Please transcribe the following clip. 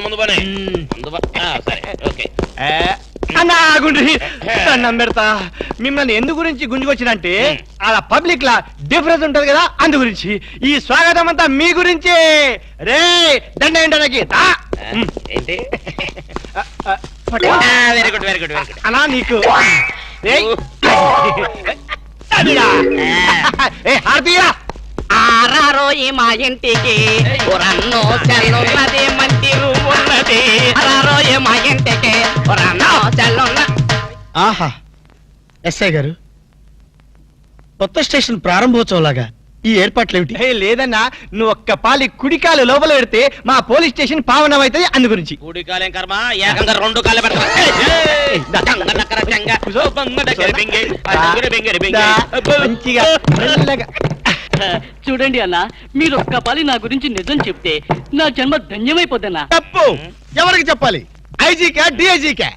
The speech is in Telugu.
ముందు పోనీ. ముందు పో. ఆ, సరే. ఓకే. ఏ, అన్నా పెడతా. మిమ్మల్ని ఎందు గురించి గుంజుకొచ్చినంటే అలా పబ్లిక్ లా డిఫరెన్స్ ఉంటది కదా అందు గురించి. ఈ స్వాగతం అంతా మీ గురించి. రే దండ ఏంటనకి ఏంటి? Very good very good very good అనా నీకు. ఏ హారతీయరా ఆరారోయి మా ఇంటికి రన్నో చెల్లున్నది ఆహా. ఎస్ఐ గారు కొత్త స్టేషన్ ప్రారంభోత్సవం లాగా ఈ ఏర్పాట్లు ఏమిటి ఏ లేదన్నా నువ్వు ఒక్క పాలి కుడికాలు లోపల పెడితే మా పోలీస్ స్టేషన్ పావనం అవుతుంది అందు గురించి. కూడి కాలేం కర్మ? ఏకంగా రెండు పెడతా. దా. మంచిగా మెల్లగా. చూడండి అన్న మీరు ఒక్క పాలి నా గురించి నిజం చెప్తే నా జన్మ ధన్యమైపోద్దన్నా. తప్పు. ఎవరికి చెప్పాలి? ఐజీకా డిఐజీకా?